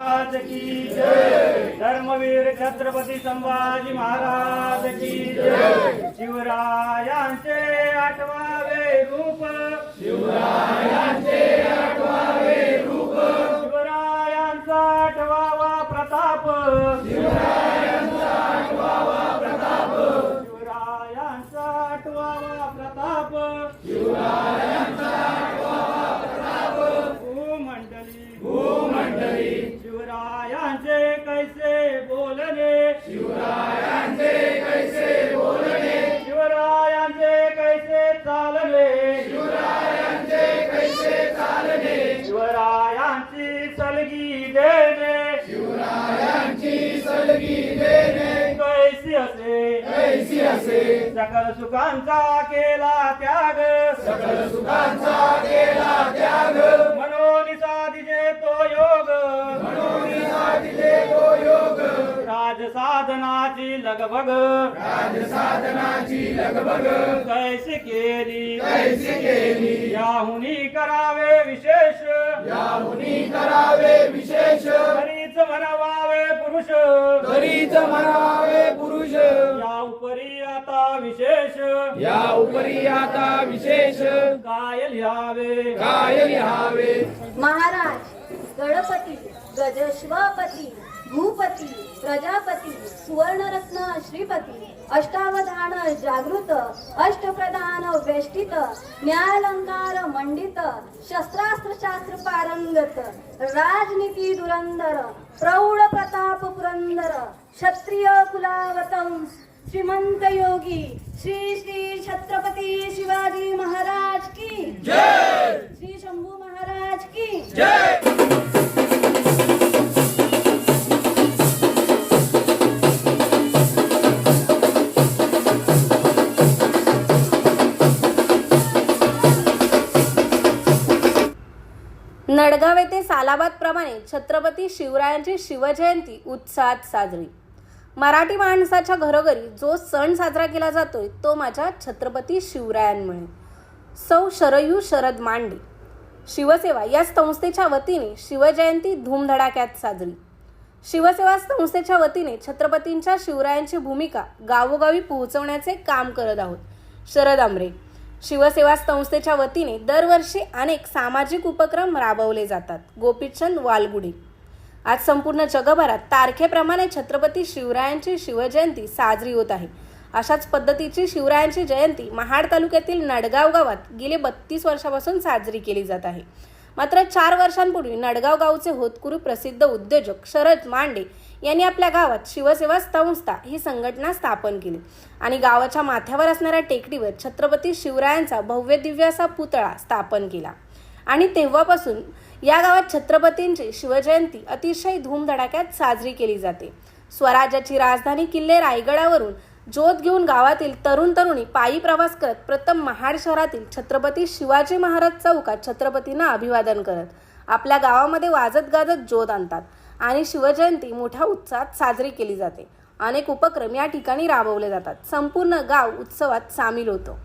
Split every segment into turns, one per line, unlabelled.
महाराज की जय। धर्मवीर छत्रपती संभाजी महाराज की जय। शिवरायांचे आठवावे रूप। शिवरायांचे आठवावे रूप। शिवरायांचा आठवावा प्रताप। शिवरायांचा आठवावा प्रताप। शिवरायांचा आठवावा प्रताप। असे. सकल सुखांचा केला त्याग. सकल सुखांचा केला त्याग. मनोनी साधिजे तो योग. मनोनी साधिजे तो योग. राज साधनाची लगबग राज साधनाची लगबग कैसी केली? कैसी केली? याहुनी करावे विशेष. याहुनी करावे विशेष. तरीच म्हणावे पुरुष. तरीच म्हणावे पुरुष. या उपरी आता विशेष।
या उपरी आता विशेष।
काय लिहावे
काय लिहावे
महाराज गणपती गजश्वपती भूपती प्रजापती सुवर्णरत्न श्रीपती अष्टावधान जागृत अष्टप्रधान वेष्टित न्यायालंकार मंडित शस्त्रास्त्र शास्त्र पारंगत राजनीती धुरंधर प्रौढ प्रताप पुरंदर क्षत्रिय कुलावतम श्रीमंत योगी श्री श्री छत्रपती शिवाजी महाराज की
जय!
श्री शंभू महाराज की
जय!
नडगाव येथे सालाबाद प्रमाणे छत्रपती शिवरायांची शिवजयंती उत्साहात साजरी. मराठी माणसाच्या घरोघरी जो सण साजरा केला जातोय तो माझ्या छत्रपती शिवरायांमुळे. सौ शरयू शरद मांडे. शिवसेवा या संस्थेच्या वतीने शिवजयंती धूमधडाक्यात साजरी. शिवसेवा संस्थेच्या वतीने छत्रपतींच्या शिवरायांची भूमिका गावोगावी पोहोचवण्याचे काम करत आहोत शरद आमरे. शिवसेवा संस्थेच्या वतीने दरवर्षी अनेक सामाजिक उपक्रम राबवले जातात. गोपीचंद वालगुडे. आज संपूर्ण जगभरात तारखेप्रमाणे छत्रपती शिवरायांची शिवजयंती साजरी होत आहे. अशाच पद्धतीची शिवरायांची जयंती महाड तालुक्यातील नडगाव गावात गेले बत्तीस वर्षापासून साजरी केली जात आहे. मात्र चार वर्षांपूर्वी नडगाव गावचे होतकुरू प्रसिद्ध उद्योजक शरद मांडे यांनी आपल्या गावात शिवसेवा संस्था ही संघटना स्थापन केली आणि गावाच्या माथ्यावर असणाऱ्या टेकडीवर छत्रपती शिवरायांचा भव्य दिव्य असा पुतळा स्थापन केला. आणि तेव्हापासून या गावात छत्रपतींची शिवजयंती अतिशय धूमधडाक्यात साजरी केली जाते. स्वराज्याची राजधानी किल्ले रायगडावरून ज्योत घेऊन गावातील तरुण तरुणी पायी प्रवास करत प्रथम महाड शहरातील छत्रपती शिवाजी महाराज चौकात छत्रपतींना अभिवादन करत आपल्या गावामध्ये वाजत गाजत ज्योत आणतात आणि शिवजयंती मोठ्या उत्साहात साजरी केली जाते. अनेक उपक्रम या ठिकाणी राबवले जातात. संपूर्ण गाव उत्सवात सामील होतो.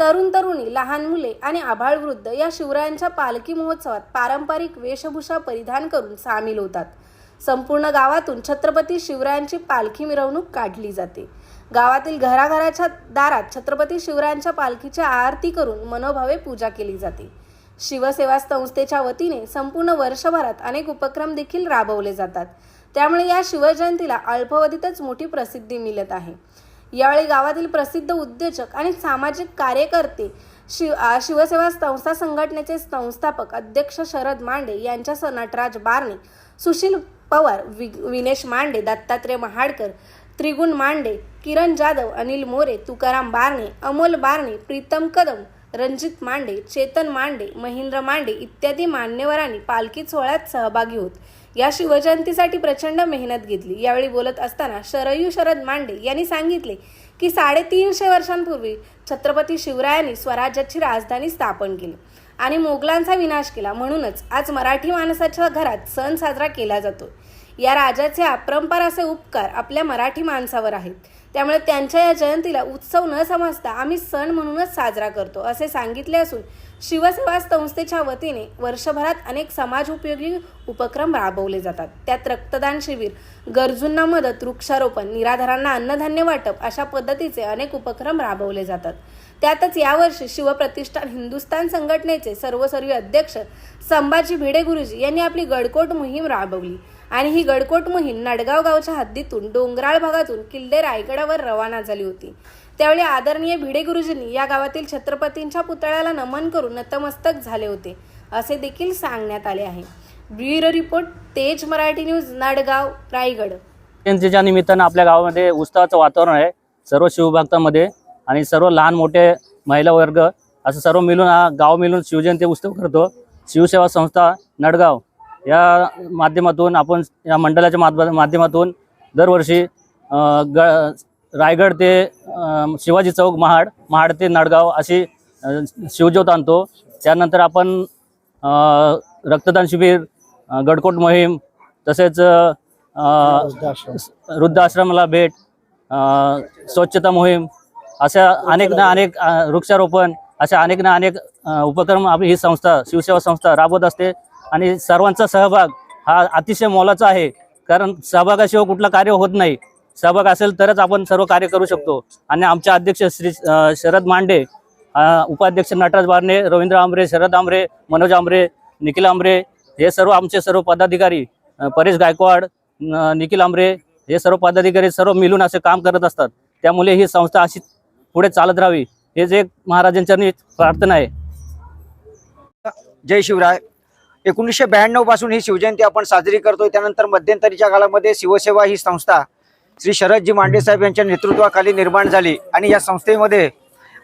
तरुण तरुणी लहान मुले आणि आभाळ वृद्ध या शिवरायांच्या पालखी महोत्सवात पारंपरिक वेशभूषा परिधान करून सामील होतात. संपूर्ण गावातून छत्रपती शिवरायांची पालखी मिरवणूक काढली जाते. गावातील घराघराच्या दारात छत्रपती शिवरायांच्या पालखीची आरती करून मनोभावे पूजा केली जाते. शिवसेवा संस्थेच्या वतीने संपूर्ण वर्षभरात अनेक उपक्रम देखील राबवले जातात. त्यामुळे या शिवजयंतीला अल्पावधीतच मोठी प्रसिद्धी मिळत आहे. यावेळी गावातील प्रसिद्ध उद्योजक आणि सामाजिक कार्यकर्ते शिव शिवसेवा संस्था संघटनेचे संस्थापक अध्यक्ष शरद मांडे यांच्यासह नटराज बारणे सुशील पवार वि विनेश मांडे दत्तात्रय महाडकर त्रिगुण मांडे किरण जाधव अनिल मोरे तुकाराम बारणे अमोल बारणे प्रीतम कदम रणजित मांडे चेतन मांडे महेंद्र मांडे इत्यादी मान्यवरांनी पालखी सोहळ्यात सहभागी होत. या शिवजयंतीसाठी प्रचंड मेहनत घेतली. यावेळी बोलत असताना शरयू शरद मांडे यांनी सांगितले की साडेतीनशे वर्षांपूर्वी छत्रपती शिवरायांनी स्वराज्याची राजधानी स्थापन केली आणि मोगलांचा विनाश केला. म्हणूनच आज मराठी माणसाच्या घरात सण साजरा केला जातो. या राजाचे अपरंपार असे उपकार आपल्या मराठी माणसावर आहेत. त्यामुळे त्यांच्या या जयंतीला उत्सव न समजता आम्ही सण म्हणूनच साजरा करतो असे सांगितले असून शिवसेवा संस्थेच्या वतीने वर्षभरात अनेक समाज उपयोगी उपक्रम राबवले जातात. त्यात रक्तदान शिबिर गरजूंना मदत वृक्षारोपण निराधारांना अन्नधान्य वाटप अशा पद्धतीचे अनेक उपक्रम राबवले जातात. त्यातच यावर्षी शिवप्रतिष्ठान हिंदुस्थान संघटनेचे सर्वसर्वी अध्यक्ष संभाजी भिडे गुरुजी यांनी आपली गडकोट मोहीम राबवली. आणि ही गडकोट मोहीम नडगाव गावच्या हद्दीतून डोंगराळ भागातून किल्ले रायगडावर रवाना झाली होती. त्यावेळी आदरणीय भिडे गुरुजींनी या गावातील छत्रपतींच्या पुतळ्याला नमन करून नतमस्तक झाले होते असे देखील सांगण्यात आले आहे. ब्युरो रिपोर्ट तेज मराठी न्यूज नडगाव रायगड.
जयंतीच्या निमित्तानं आपल्या गावामध्ये उत्सवाचं वातावरण आहे. सर्व शिवभक्तांमध्ये आणि सर्व लहान मोठे महिला वर्ग असं सर्व मिळून हा गाव मिळून शिवजयंती उत्सव करतो. शिवसेवा संस्था नडगाव. या माध्यमातून आपण या मंडळाच्या माध्य माध्यमातून दरवर्षी ग रायगड ते शिवाजी चौक महाड महाड ते नाडगाव अशी शिवज्योत आणतो. त्यानंतर आपण रक्तदान शिबिर गडकोट मोहीम तसेच वृद्धाश्रमाला भेट स्वच्छता मोहीम अशा अनेक ना अनेक वृक्षारोपण अशा अनेक ना अनेक उपक्रम आपली ही संस्था शिवसेवा संस्था राबवत असते. आणि सर्वांचा सहभाग हा अतिशय मोलाचा आहे. कारण सहभागाशिवाय कुठलं कार्य होत नाही. सहभाग असेल तरच आपण सर्व कार्य करू शकतो. आणि आमचे अध्यक्ष श्री शरद मांडे उपाध्यक्ष नटराज बारणे रवींद्र आंबरे शरद आंबरे मनोज आंबरे निखिल आंबरे हे सर्व आमचे सर्व पदाधिकारी परेश गायकवाड निखिल आंबरे हे सर्व पदाधिकारी सर्व मिळून असे काम करत असतात. त्यामुळे ही संस्था अशी पुढे चालत राहावी हेच एक महाराजांच्या प्रार्थना आहे.
जय शिवराय. एकोणीसशे ब्याण्णवपासून ही शिवजयंती आपण साजरी करतोय. त्यानंतर मध्यंतरीच्या काळामध्ये शिवसेवा ही संस्था श्री शरदजी मांडे साहेब यांच्या नेतृत्वाखाली निर्माण झाली. आणि या संस्थेमध्ये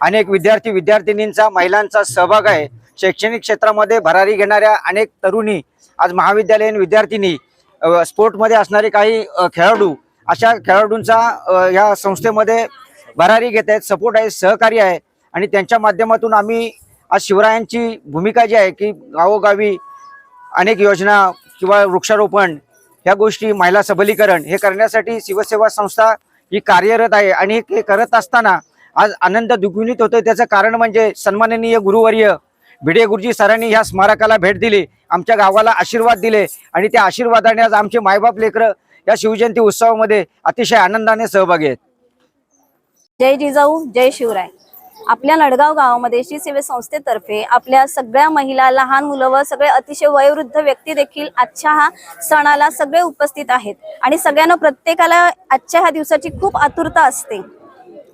अनेक विद्यार्थी विद्यार्थिनींचा महिलांचा सहभाग आहे. शैक्षणिक क्षेत्रामध्ये भरारी घेणाऱ्या अनेक तरुणी आज महाविद्यालयीन विद्यार्थिनी स्पोर्टमध्ये असणारे काही खेळाडू अशा खेळाडूंचा या संस्थेमध्ये भरारी घेत आहेत सपोर्ट आहे सहकार्य आहे. आणि त्यांच्या माध्यमातून आम्ही आज शिवरायांची भूमिका जी आहे की गावोगावी अनेक योजना किंवा वृक्षारोपण ह्या गोष्टी महिला सबलीकरण हे करण्यासाठी शिवसेवा संस्था ही कार्यरत आहे आणि हे करत असताना आज आनंद दुगुणित होतोय. त्याचं कारण म्हणजे सन्माननीय गुरुवर्य भिडे गुरुजी सरांनी ह्या स्मारकाला भेट दिली आमच्या गावाला आशीर्वाद दिले आणि त्या आशीर्वादाने आज आमचे मायबाप लेकरं या शिवजयंती उत्सवामध्ये अतिशय आनंदाने सहभागी आहेत.
जय जिजाऊ जय शिवराय. आपल्या नडगाव गावामध्ये श्री संस्थेतर्फे आपल्या सगळ्या महिला लहान मुलं व सगळे अतिशय वयोवृद्ध व्यक्ती देखील आजच्या हा सणाला सगळे उपस्थित आहेत. आणि सगळ्यांना प्रत्येकाला आजच्या ह्या दिवसाची खूप आतुरता असते.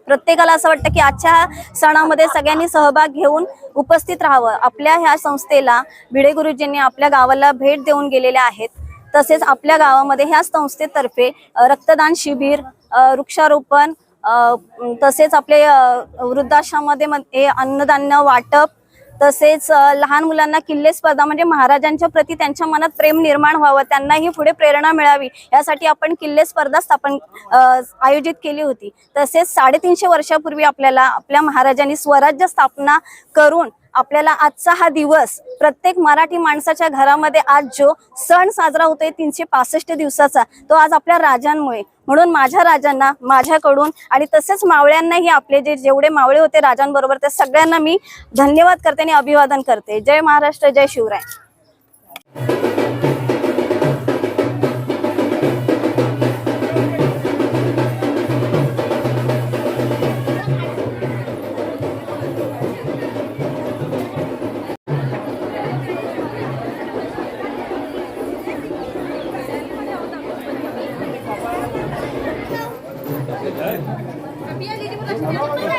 प्रत्येकाला असं वाटतं की आजच्या सणामध्ये सगळ्यांनी सहभाग घेऊन उपस्थित राहावं. आपल्या ह्या संस्थेला भिडे गुरुजींनी आपल्या गावाला भेट देऊन गेलेल्या आहेत. तसेच आपल्या गावामध्ये ह्या संस्थेतर्फे रक्तदान शिबिर वृक्षारोपण तसेच आपले वृद्धाश्रमामध्ये हे अन्नधान्य वाटप तसेच लहान मुलांना किल्ले स्पर्धा म्हणजे महाराजांच्या प्रती त्यांच्या मनात प्रेम निर्माण व्हावं त्यांनाही पुढे प्रेरणा मिळावी यासाठी आपण किल्ले स्पर्धा स्थापन आयोजित केली होती. तसेच साडेतीनशे वर्षापूर्वी आपल्याला आपल्या महाराजांनी स्वराज्य स्थापना करून आपल्याला आजचा हा दिवस प्रत्येक मराठी माणसाच्या घरामध्ये आज जो सण साजरा होतोय तीनशे पासष्ट दिवसाचा तो आज आपल्या राजांमुळे. म्हणून माझ्या राजांना माझ्याकडून आणि तसेच मावळ्यांनाही आपले जे जेवढे मावळे होते राजांबरोबर त्या सगळ्यांना मी धन्यवाद करते आणि अभिवादन करते. जय महाराष्ट्र जय शिवराय.